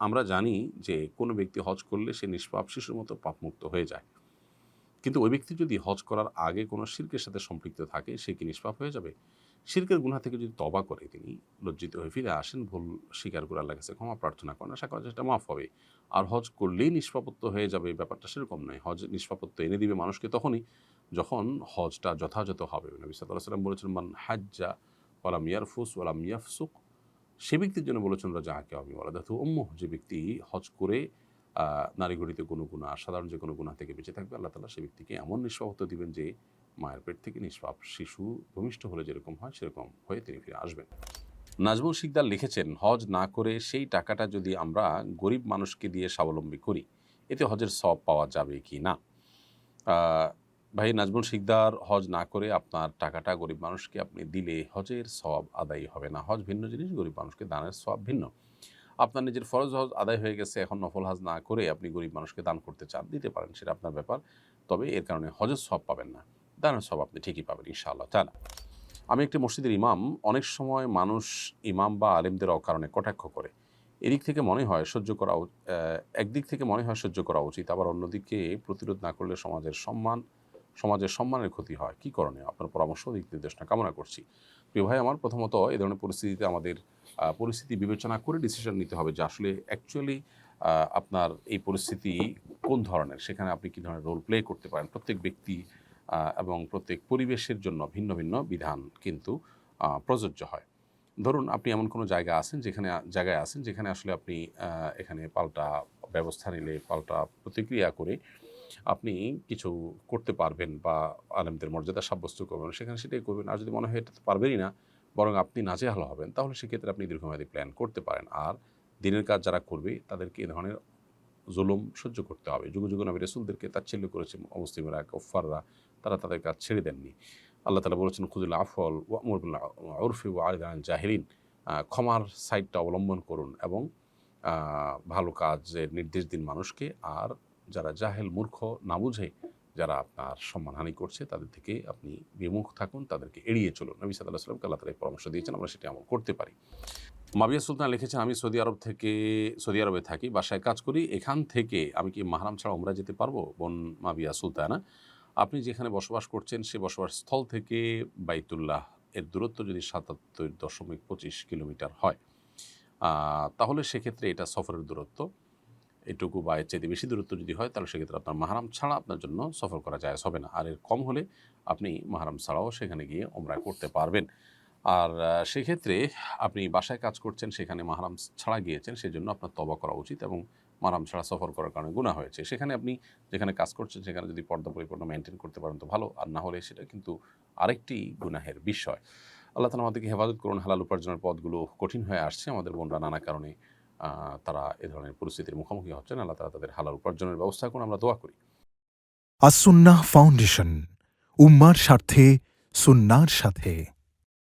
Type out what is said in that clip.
আমরা জানি যে কোনো ব্যক্তি হজ করলে সে নিষ্পাপ শিশুর মতো পাপমুক্ত হয়ে যায়। কিন্তু ওই ব্যক্তি যদি হজ করার আগে কোনো শির্কের সাথে সম্পৃক্ত থাকে, সে কি নিষ্পাপ হয়ে যাবে? শির্কের গুণা থেকে যদি তবা করে তিনি, লজ্জিত হয়ে ফিরে আসেন, ভুল স্বীকার করে আল্লাহ কাছে ক্ষমা প্রার্থনা করেন, আশা করা সেটা মাফ হবে। আর হজ করলেই নিষ্পাপত্য হয়ে যাবে ব্যাপারটা সেরকম নয়। হজ নিষ্পাপত্য এনে দিবে মানুষকে তখনই যখন হজটা যথাযথ হবে। নবী সাল্লাহ সাল্লাম বলেছেন, মান হাজ্জা ওয়ালাম ইয়ারফুস ওয়ালাম ইয়াফসুক। সে ব্যক্তির জন্য বলেছেন রাজা আমি বলা দেখো অম্ম যে ব্যক্তি হজ করে নারী গড়িতে কোনো গুণা সাধারণ যে কোনো গুণা থেকে বেঁচে থাকবে, আল্লাহ তালা সে ব্যক্তিকে এমন নিষ্পাপত্য দিবেন যে, মায়ের পেট থেকে নিষ্পাপ শিশু ভূমিষ্ঠ হলে যেরকম হয়, সেরকম হয়ে তিনি ফিরে আসবেন। নাজমুল শিকদার লিখেছেন, হজ না করে সেই টাকাটা যদি আমরা গরিব মানুষকে দিয়ে স্বাবলম্বী করি, এতে হজের সব পাওয়া যাবে কি না? ভাই নাজমুল শিকদার হজ না করে আপনার টাকাটা গরিব মানুষকে আপনি দিলে হজের সব আদায় হবে না। হজ ভিন্ন জিনিস, গরিব মানুষকে দানের সব ভিন্ন। আপনার নিজের ফরজ হজ আদায় হয়ে গেছে, এখন নফল হজ না করে আপনি গরিব মানুষকে দান করতে চান, দিতে পারেন সেটা আপনার ব্যাপার। তবে এর কারণে হজের সব পাবেন না। দানের সব আপনি ঠিকই পাবেন, ইনশাআল্লাহ। তালা আমি একটি মসজিদের ইমাম, অনেক সময় মানুষ ইমাম বা আলেমদের অকারণে কটাক্ষ করে। এদিক থেকে মনে হয় সহ্য করা একদিক থেকে মনে হয় সহ্য করা উচিত, আবার অন্যদিকে প্রতিরোধ না করলে সমাজের সম্মান সমাজের সম্মানের ক্ষতি হয়। কী করণীয়? আপনার পরামর্শ দিক নির্দেশনা কামনা করছি। প্রিয় ভাই, আমার প্রথমত এই ধরনের পরিস্থিতিতে আমাদের পরিস্থিতি বিবেচনা করে ডিসিশন নিতে হবে যে আসলে অ্যাকচুয়ালি আপনার এই পরিস্থিতি কোন ধরনের? সেখানে আপনি কী ধরনের রোল প্লে করতে পারেন? প্রত্যেক ব্যক্তি এবং প্রত্যেক পরিবেশের জন্য ভিন্ন ভিন্ন বিধান কিন্তু প্রযোজ্য হয়। ধরুন আপনি এমন কোনো জায়গা আছেন যেখানে, জায়গায় আছেন যেখানে আসলে আপনি এখানে পাল্টা ব্যবস্থা নিলে, পাল্টা প্রতিক্রিয়া করে আপনি কিছু করতে পারবেন বা আলেমদের মর্যাদা সাব্যস্ত করবেন, সেখানে সেটাই করবেন। আর যদি মনে হয় এটা তো পারবেনই না, বরং আপনি নাজেহাল হবেন, তাহলে সেক্ষেত্রে আপনি দীর্ঘমেয়াদী প্ল্যান করতে পারেন। আর দিনের কাজ যারা করবে, তাদেরকে এ ধরনের জুলুম সহ্য করতে হবে। যুগ যুগ নবী রসুলদেরকে তাচ্ছিল্য করেছে মুসলিমরা কফাররা তারা তাদের কাজ ছেড়ে দেননি। আল্লাহ তালা বলেছেন খুদুল আফল ওরফি ও আলিদান জাহিরিন ক্ষমার সাইডটা অবলম্বন করুন এবং ভালো কাজের নির্দেশ দিন মানুষকে। আর যারা জাহেল, মূর্খ না বুঝে যারা আপনার সম্মানহানি করছে, তাদের থেকে আপনি বিমুখ থাকুন, তাদেরকে এড়িয়ে চলুন। নবী সাল্লাহ সাল্লামকে আল্লাহ তালা পরামর্শ দিয়েছেন, আমরা সেটি আমল করতে পারি। মাবিয়া সুলতান লিখেছেন, আমি সৌদি আরব থেকে, সৌদি আরবে থাকি, বাসায় কাজ করি, এখান থেকে আমি কি মাহারাম ছাড়া উমরা যেতে পারব? বোন মাবিয়া সুলতানা, আপনি যেখানে বসবাস করছেন, সে বসবাস স্থল থেকে বাইতুল্লাহ, এর দূরত্ব যদি সাতাত্তর দশমিক পঁচিশ কিলোমিটার হয় তাহলে সেক্ষেত্রে এটা সফরের দূরত্ব। এটুকু বা এর চাইতে বেশি দূরত্ব যদি হয়, তাহলে সেক্ষেত্রে আপনার মাহারাম ছাড়া আপনার জন্য সফর করা যায় হবে না। আর এর কম হলে আপনি মাহারাম ছাড়াও সেখানে গিয়ে ওমরা করতে পারবেন। আর সেক্ষেত্রে আপনি বাসায় কাজ করছেন, সেখানে মাহারাম ছাড়া গিয়েছেন, সেজন্য আপনার তবা করা উচিত এবং মাহারাম ছাড়া সফর করার কারণে গুণা হয়েছে। সেখানে আপনি যেখানে কাজ করছেন, সেখানে যদি পর্দা পরিপূর্ণ মেনটেন করতে পারেন তো ভালো, আর না হলে সেটা কিন্তু আরেকটি গুনাহের বিষয়। আল্লাহ তালা আমাদেরকে হেফাজত করুন, হালাল উপার্জনের পথগুলো কঠিন হয়ে আসছে। আমাদের বোনরা নানা কারণে তারা এ ধরনের পরিস্থিতির মুখোমুখি হচ্ছেন। আল্লাহ তারা তাদের হালাল উপার্জনের ব্যবস্থা করুন। আমরা দোয়া করি। আসুন্না ফাউন্ডেশন, উম্মার স্বার্থে, সুন্নার সাথে।